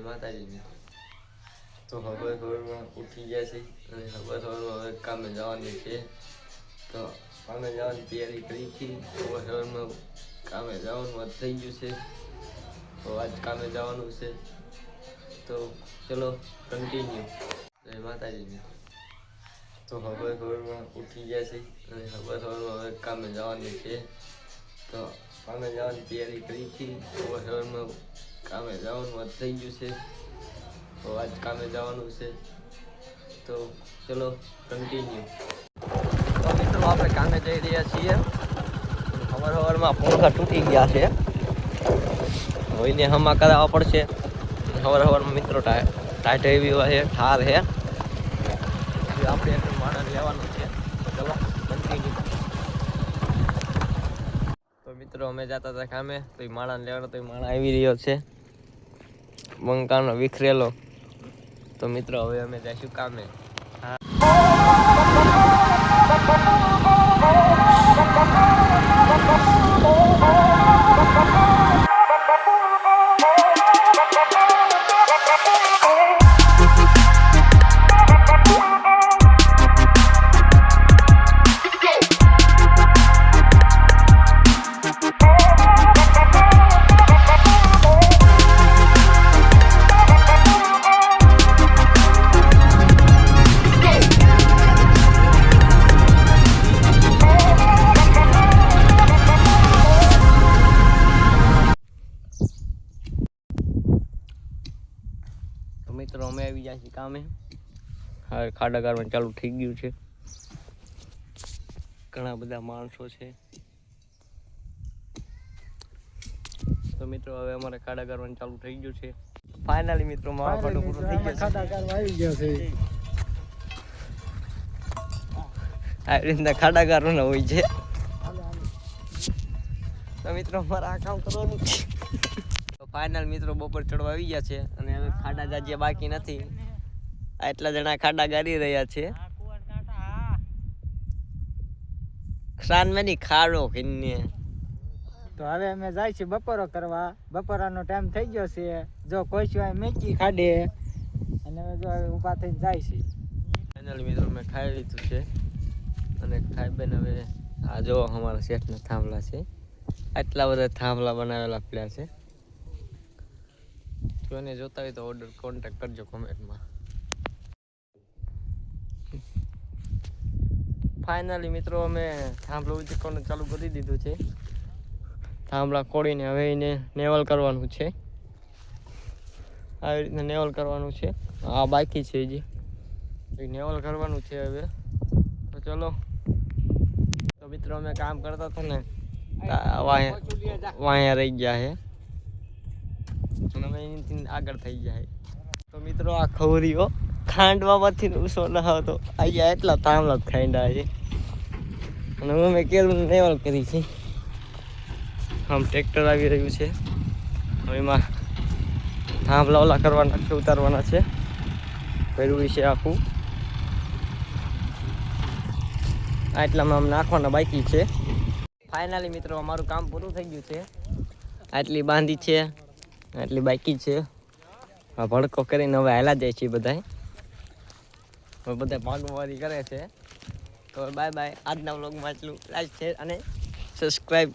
જય માતાજી તો હવે સવારમાં ઉઠી ગયા છે. અને હવે સવારમાં હવે કામે જવાની છે. તો કામે જવાની તૈયારી કરી હતી. હવે સવારમાં કામે જવાનું થઈ ગયું છે. તો આજ કામે જવાનું છે. તો ચલો કન્ટિન્યુ જય માતાજી તો હવે સવારમાં ઉઠી ગયા છે. અને હવે સવારમાં હવે કામે જવાની છે. તો કામે જવાની તૈયારી કરી હતી. હવે સવારમાં કામે જવાનું, આજ થઈ ગયું છે. તો આજ કામે જવાનું છે. તો ચલો કન્ટિન્યુ તો મિત્રો, આપણે કામે જઈ રહ્યા છીએ. સવાર સવારમાં પંખા તૂટી ગયા છે. હોઈને હમા કરાવવા પડશે. સવાર સવારમાં મિત્રો ટાઈટ એવી છે, ઠાર છે. આપણે એટલું માણસ લેવાનું છે. ચલો મિત્રો, અમે જતા હતા કામે. તો એ માણસ લેવાનો, તો એ માણસ આવી રહ્યો છે. બંકાનો વિખરેલો. તો મિત્રો હવે અમે જઈશું કામે. તો મિત્રો અમે આવી ગયા છીએ કામે. હવે ખાડા કાઢવાનું ચાલુ થઈ ગયું છે. ઘણા બધા માણસો છે. તો મિત્રો હવે અમારે ખાડા કાઢવાનું ચાલુ થઈ ગયું છે. ફાઇનલી મિત્રો મારા ખાડો પૂરો થઈ ગયો છે. આવી રીતના ખાડા કાઢવાના હોય છે. તો મિત્રો અમારે આ કામ કરવાનું છે. ફાઇનલ મિત્રો બપોર ચડવા આવી ગયા છે અને હવે ખાડા જાજ્યા બાકી નથી. આટલા જણા ખાડા ગાડી રહ્યા છે. શાનમેની ખાડો કિન્ને. તો હવે અમે જાય છે બપોરો કરવા. બપોરાનો ટાઈમ થઈ ગયો છે. જો કોઈ સિવાય મેકી ખાડે. અને હવે જો હવે ઊભા થઈને જાય છે ફાઇનલ મિત્રો મેં ખાઈ લીધું છે. અને ખાઈ બેન હવે આ જો અમારા શેઠના થાંભલા છે. આટલા બધા થાંભલા બનાવેલા પડ્યા છે. એને જોતા હોય તો ઓર્ડર કોન્ટેક કરજો કોમેન્ટમાં ફાઇનલી મિત્રો, અમે થાંભલો ઉચકવાનું ચાલુ કરી દીધું છે. થાંભલા કોડીને હવે એને નેવલ કરવાનું છે. આવી રીતના નેવલ કરવાનું છે. આ બાકી છે હજી. નેવલ કરવાનું છે હવે. તો ચલો. તો મિત્રો, અમે કામ કરતા હતા ને વાયા રહી ગયા છે એનાથી આગળ થઈ જાય. તો મિત્રો આ ખવરીઓ ખાંડવામાંથી ઉસો ન હતો અહીંયા એટલા થાંભલા જ ખાંડા છે. અને અમે કેરું નેવલ કરી છે. આમ ટ્રેક્ટર આવી રહ્યું છે. એમાં થાંભલા ઓલા કરવાના છે, ઉતારવાના છે. કર્યું છે આખું. આટલામાં આમ નાખવાના બાકી છે. ફાઇનલી મિત્રો, અમારું કામ પૂરું થઈ ગયું છે. આટલી બાંધી છે. આટલી બાકી છે. ભડકો કરીને હવે હાલા જાય છે બધા હવે બધા ભાગવારી કરે છે. તો બાય બાય આજના વ્લોગમાં એટલું લાઈક છે અને સબસ્ક્રાઈબ